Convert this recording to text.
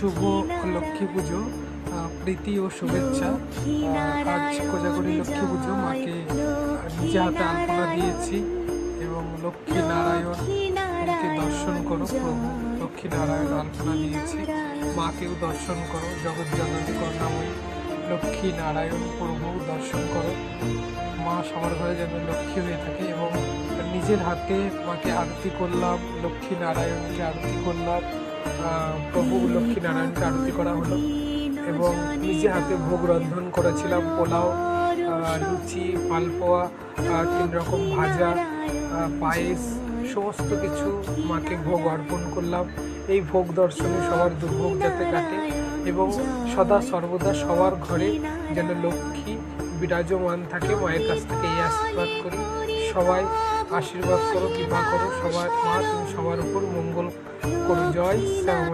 শুভ লক্ষ্মী পুজো প্রীতি ও শুভেচ্ছা। আজ কোজাগরি লক্ষ্মী পুজো মাকে নিজে হাতে আলপনা দিয়েছি এবং লক্ষ্মী নারায়ণকে দর্শন করো, প্রভু লক্ষ্মী নারায়ণ আলপনা দিয়েছি। মাকেও দর্শন করো, জগৎ জননী করুণাময়ী লক্ষ্মী নারায়ণ প্রভু দর্শন করো। মা সবার ঘরে যেন লক্ষ্মী হয়ে থাকে এবং নিজের হাতে মাকে আরতি করলাম, লক্ষ্মী নারায়ণকে আরতি করলাম। প্রভু লক্ষ্মী নারায়ণকে আরতি করা হলো এবং নিজে হাতে ভোগ রন্ধন করেছিলাম, পোলাও লুচি, পালপোয়া তিন রকম ভাজা পায়েস, সমস্ত কিছু মাকে ভোগ অর্পণ করলাম। এই ভোগ দর্শনে সবার দুর্ভোগ যাতে কাটে এবং সদা সর্বদা সবার ঘরে যেন লক্ষ্মী বিরাজমান থাকে, মায়ের কাছ থেকে এই আশীর্বাদ করি। সবাই আশীর্বাদ করো কৃপা করো সবার মা তুমি সবার উপর মঙ্গল করো জয় শ্যামা